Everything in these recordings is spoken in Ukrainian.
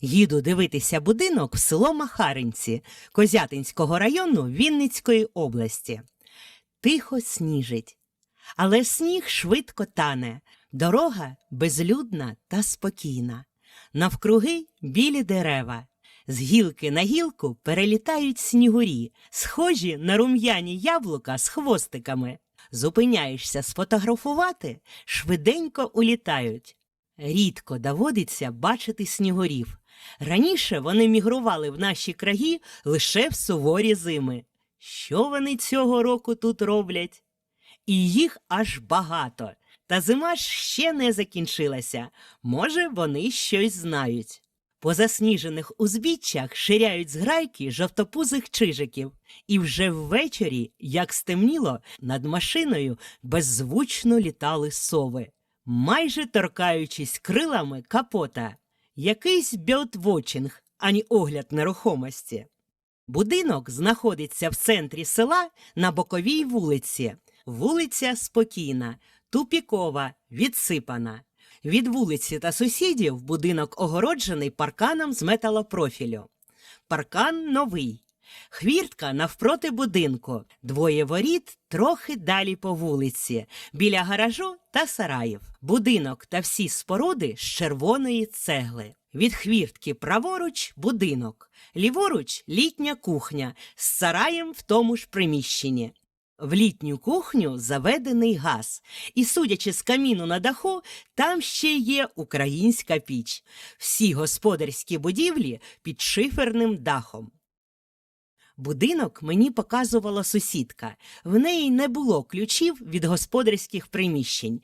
Їду дивитися будинок в село Махаринці Козятинського району Вінницької області. Тихо сніжить, але сніг швидко тане, дорога безлюдна та спокійна. Навкруги білі дерева. З гілки на гілку перелітають снігурі, схожі на рум'яні яблука з хвостиками. Зупиняєшся сфотографувати, швиденько улітають. Рідко доводиться бачити снігурів. Раніше вони мігрували в наші краї лише в суворі зими. Що вони цього року тут роблять? І їх аж багато. Та зима ж ще не закінчилася. Може, вони щось знають. По засніжених узбіччях ширяють зграйки жовтопузих чижиків, і вже ввечері, як стемніло, над машиною беззвучно літали сови, майже торкаючись крилами капота. Якийсь бьотвочинг, ані огляд нерухомості. Будинок знаходиться в центрі села на боковій вулиці. Вулиця спокійна, тупікова, відсипана. Від вулиці та сусідів будинок огороджений парканом з металопрофілю. Паркан новий. Хвіртка навпроти будинку, двоє воріт трохи далі по вулиці, біля гаражу та сараїв. Будинок та всі споруди з червоної цегли. Від хвіртки праворуч будинок, ліворуч літня кухня з сараєм в тому ж приміщенні. В літню кухню заведений газ, і, судячи з каміну на даху, там ще є українська піч. Всі господарські будівлі під шиферним дахом. Будинок мені показувала сусідка. В неї не було ключів від господарських приміщень.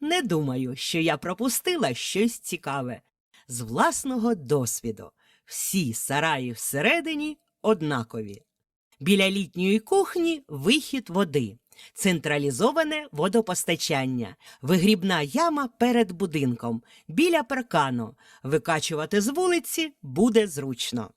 Не думаю, що я пропустила щось цікаве. З власного досвіду. Всі сараї всередині однакові. Біля літньої кухні вихід води, централізоване водопостачання, вигрібна яма перед будинком, біля паркану. Викачувати з вулиці буде зручно.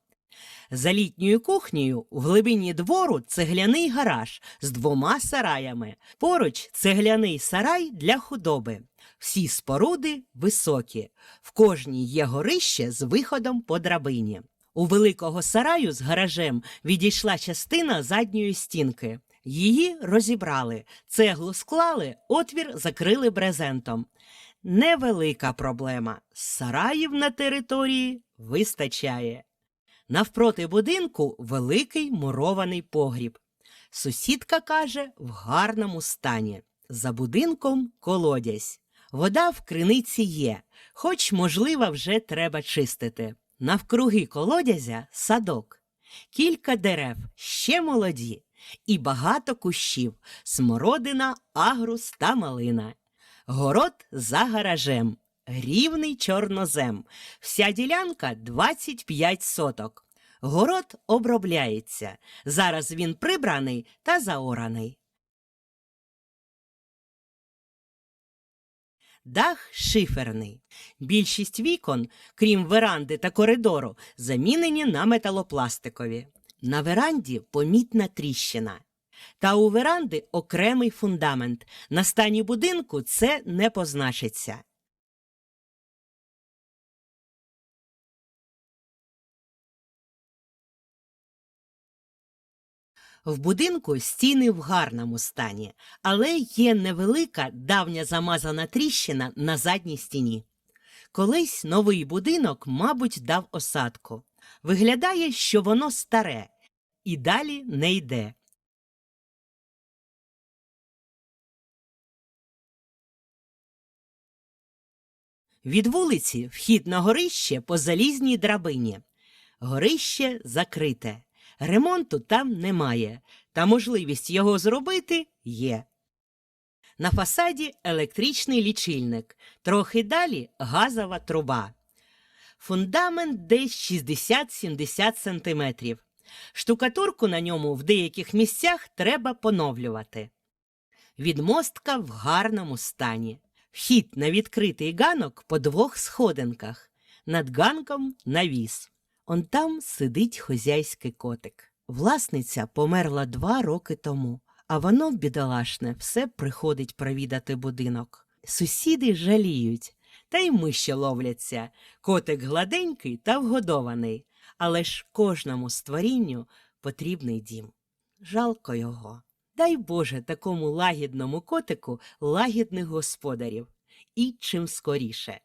За літньою кухнею в глибині двору цегляний гараж з двома сараями. Поруч цегляний сарай для худоби. Всі споруди високі. В кожній є горище з виходом по драбині. У великого сараю з гаражем відійшла частина задньої стінки. Її розібрали, цеглу склали, отвір закрили брезентом. Невелика проблема. Сараїв на території вистачає. Навпроти будинку великий мурований погріб. Сусідка каже, в гарному стані. За будинком колодязь. Вода в криниці є, хоч, можливо, вже треба чистити. Навкруги колодязя садок, кілька дерев, ще молоді, і багато кущів, смородина, агрус та малина. Город за гаражем, рівний чорнозем. Вся ділянка 25 соток. Город обробляється. Зараз він прибраний та заораний. Дах шиферний. Більшість вікон, крім веранди та коридору, замінені на металопластикові. На веранді помітна тріщина. Та у веранди окремий фундамент. На стані будинку це не позначиться. В будинку стіни в гарному стані, але є невелика давня замазана тріщина на задній стіні. Колись новий будинок, мабуть, дав осадку. Виглядає, що воно старе і далі не йде. Від вулиці вхід на горище по залізній драбині. Горище закрите. Ремонту там немає, та можливість його зробити є. На фасаді електричний лічильник, трохи далі газова труба. Фундамент десь 60-70 сантиметрів. Штукатурку на ньому в деяких місцях треба поновлювати. Відмостка в гарному стані. Вхід на відкритий ганок по двох сходинках. Над ганком навіс. Он там сидить хозяйський котик. Власниця померла два роки тому, а воно, бідолашне, все приходить провідати будинок. Сусіди жаліють. Та й миші ловляться. Котик гладенький та вгодований, але ж кожному створінню потрібний дім. Жалко його. Дай Боже такому лагідному котику лагідних господарів. І чим скоріше.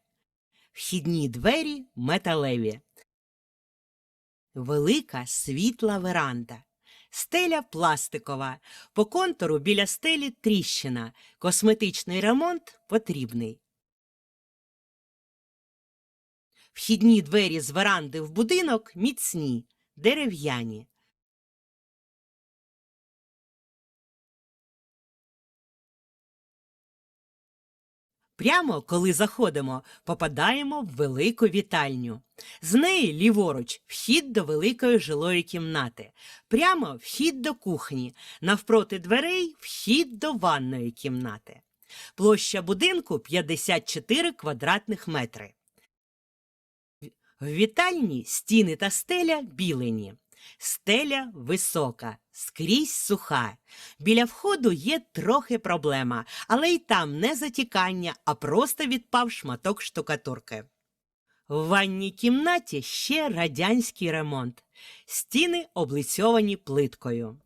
Вхідні двері металеві. Велика світла веранда. Стеля пластикова. По контуру біля стелі тріщина. Косметичний ремонт потрібний. Вхідні двері з веранди в будинок міцні, дерев'яні. Прямо, коли заходимо, попадаємо в велику вітальню. З неї ліворуч вхід до великої жилої кімнати, прямо вхід до кухні, навпроти дверей вхід до ванної кімнати. Площа будинку 54 квадратних метри. В вітальні стіни та стеля білені. Стеля висока, скрізь суха. Біля входу є трохи проблема, але й там не затікання, а просто відпав шматок штукатурки. В ванній кімнаті ще радянський ремонт. Стіни облицьовані плиткою.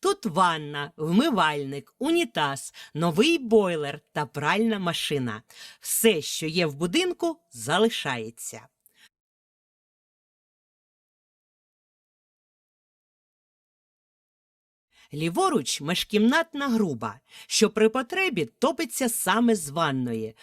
Тут ванна, вмивальник, унітаз, новий бойлер та пральна машина. Все, що є в будинку, залишається. Ліворуч межкімнатна груба, що при потребі топиться саме з ванної.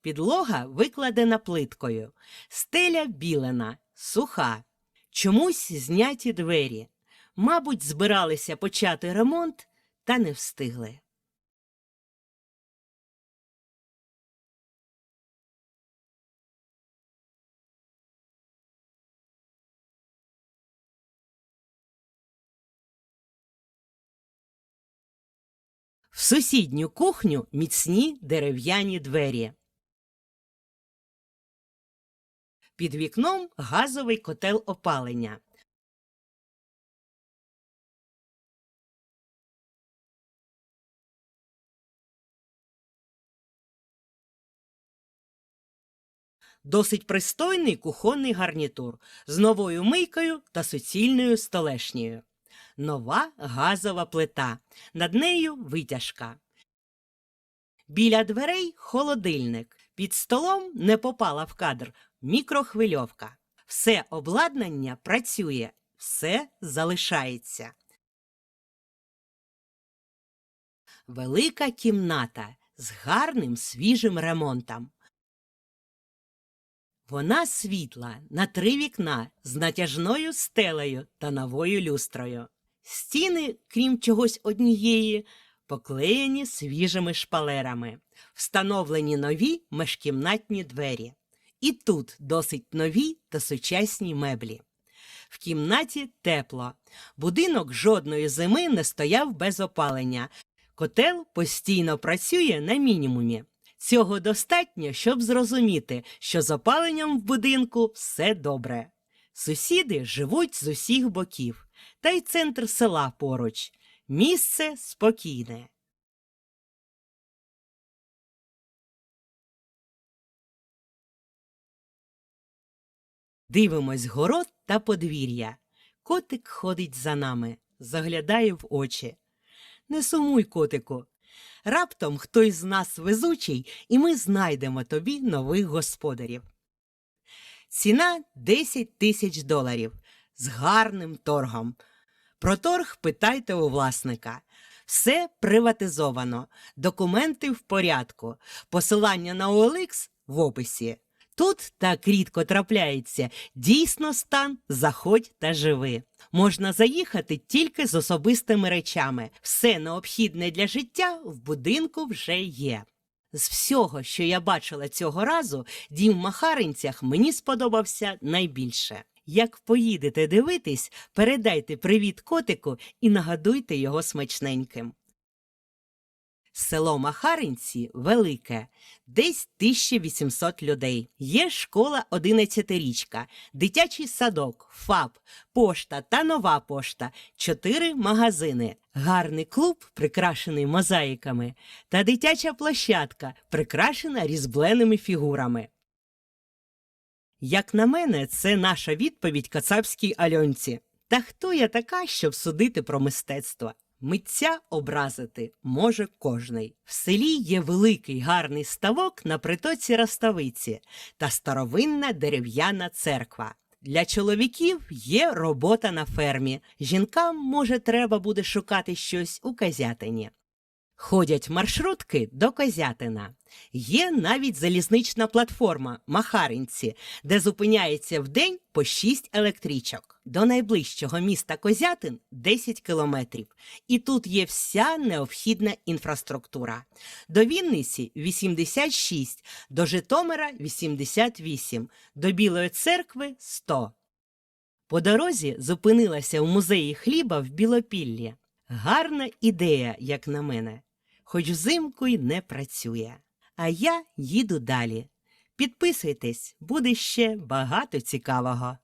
Підлога викладена плиткою, стеля білена, суха. Чомусь зняті двері. Мабуть, збиралися почати ремонт та не встигли. Сусідню кухню міцні дерев'яні двері. Під вікном газовий котел опалення. Досить пристойний кухонний гарнітур з новою мийкою та суцільною столешнею. Нова газова плита. Над нею витяжка. Біля дверей холодильник. Під столом не попала в кадр мікрохвильовка. Все обладнання працює, все залишається. Велика кімната з гарним свіжим ремонтом. Вона світла на три вікна з натяжною стелею та новою люстрою. Стіни, крім чогось однієї, поклеєні свіжими шпалерами, встановлені нові межкімнатні двері. І тут досить нові та сучасні меблі. В кімнаті тепло. Будинок жодної зими не стояв без опалення. Котел постійно працює на мінімумі. Цього достатньо, щоб зрозуміти, що з опаленням в будинку все добре. Сусіди живуть з усіх боків, та й центр села поруч. Місце спокійне. Дивимось город та подвір'я. Котик ходить за нами, заглядає в очі. Не сумуй, котику. Раптом хтось з нас везучий, і ми знайдемо тобі нових господарів. Ціна 10 тисяч доларів з гарним торгом. Про торг питайте у власника. Все приватизовано, документи в порядку, посилання на OLX в описі. Тут так рідко трапляється дійсно стан заходь та живи. Можна заїхати тільки з особистими речами. Все необхідне для життя в будинку вже є. З всього, що я бачила цього разу, дім в Махаринцях мені сподобався найбільше. Як поїдете дивитись, передайте привіт котику і нагадуйте його смачненьким. Село Махаринці велике, десь 1800 людей. Є школа 11-річка, дитячий садок, ФАП, пошта та нова пошта, чотири магазини, гарний клуб, прикрашений мозаїками, та дитяча площадка, прикрашена різбленими фігурами. Як на мене, це наша відповідь кацапській Альонці. Та хто я така, щоб судити про мистецтво? Митця образити може кожний. В селі є великий гарний ставок на притоці Роставиці та старовинна дерев'яна церква. Для чоловіків є робота на фермі. Жінкам, може, треба буде шукати щось у Козятині. Ходять маршрутки до Козятина. Є навіть залізнична платформа Махаринці, де зупиняється в день по 6 електричок. До найближчого міста Козятин 10 кілометрів. І тут є вся необхідна інфраструктура. До Вінниці 86, до Житомира 88, до Білої церкви 100. По дорозі зупинилася у музеї хліба в Білопіллі. Гарна ідея, як на мене, хоч взимку й не працює. А я їду далі. Підписуйтесь, буде ще багато цікавого.